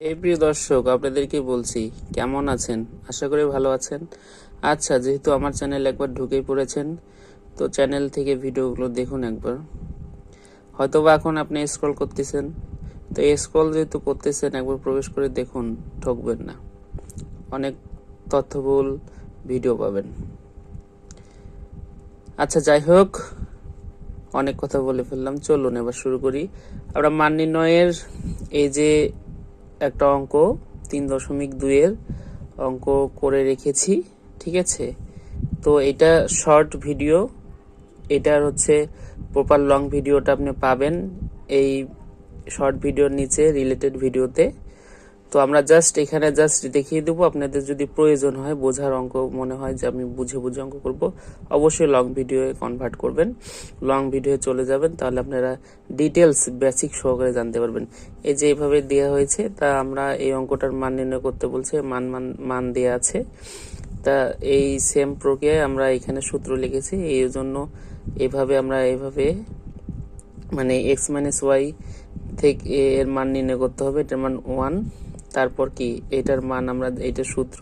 এই প্রিয় দর্শক, আপনাদেরকে বলছি, কেমন আছেন? আশা করি ভালো আছেন। আচ্ছা যেহেতু আমার চ্যানেল একবার ঢুকেই পড়েছেন, তো চ্যানেল থেকে ভিডিওগুলো দেখুন একবার। হয়তোবা এখন আপনি স্ক্রল করতেছেন, তো স্ক্রল যেহেতু করতেছেন, একবার প্রবেশ করে দেখুন, ঠকবেন না। অনেক তথ্যবহুল ভিডিও পাবেন। আচ্ছা যাই হোক, অনেক কথা বলে ফেললাম। চলুন এবার শুরু করি। আমরা মান নির্ণয়ের এই যে একটা অঙ্ক, তিন দশমিক দুইয়ের অঙ্ক করে রেখেছি, ঠিক আছে? তো এটা শর্ট ভিডিও, এটার হচ্ছে প্রপার লং ভিডিওটা আপনি পাবেন এই শর্ট ভিডিওর নিচে রিলেটেড ভিডিওতে। তো আমরা জাস্ট এখানে জাস্ট দেখিয়ে দেবো। আপনাদের যদি প্রয়োজন হয়, বোঝার অঙ্ক মনে হয় যে আমি বুঝে বুঝে অঙ্ক করব, অবশ্যই লং ভিডিও কনভার্ট করবেন। লং ভিডিও চলে যাবেন, তাহলে আপনারা ডিটেলস বেসিক সহকারে জানতে পারবেন। এই যে এইভাবে দেওয়া হয়েছে, তা আমরা এই অঙ্কটার মান নির্ণয় করতে বলছে, মান মান মান দেওয়া আছে। তা এই সেম প্রক্রিয়ায় আমরা এখানে সূত্র লিখেছি, এই জন্য এভাবে আমরা এভাবে মানে এক্স মাইনাস ওয়াই থেকে এর মান নির্ণয় করতে হবে। এটার মান ওয়ান তারপর কি এটার মান আমরা, এটা সূত্র,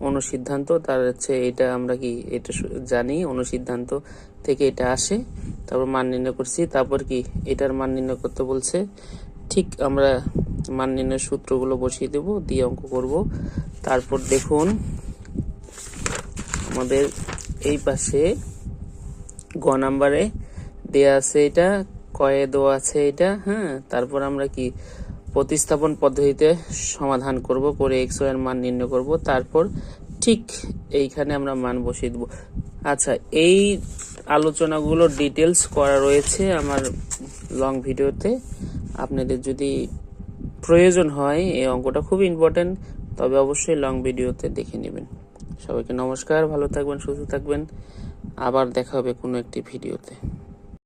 অনুসিদ্ধান্ত, তার হচ্ছে এটা আমরা কি এটা জানি, অনুসিদ্ধান্ত থেকে এটা আসে, তারপর মান নির্ণয় করছি, তারপর কি এটার মান নির্ণয় করতে বলছে, ঠিক আমরা মান নির্ণয় সূত্রগুলো বসিয়ে দেব, দিয়ে অঙ্ক করব, তারপর দেখুন আমাদের এই পাশে গ নাম্বারে দেয়া আছে এটা, কয়ে দেওয়া আছে এটা হ্যাঁ তারপর আমরা কি প্রতিস্থাপন পদ্ধতিতে সমাধান করব, করে এক্সের মান নির্ণয় করব, তারপর ঠিক এইখানে আমরা মান বসিয়ে দেবো। আচ্ছা এই আলোচনাগুলো ডিটেলস করা রয়েছে আমার লং ভিডিওতে। আপনাদের যদি প্রয়োজন হয়, এই অঙ্কটা খুব ইম্পর্টেন্ট তবে অবশ্যই লং ভিডিওতে দেখে নেবেন। সবাইকে নমস্কার, ভালো থাকবেন, সুস্থ থাকবেন। আবার দেখা হবে কোনো একটি ভিডিওতে।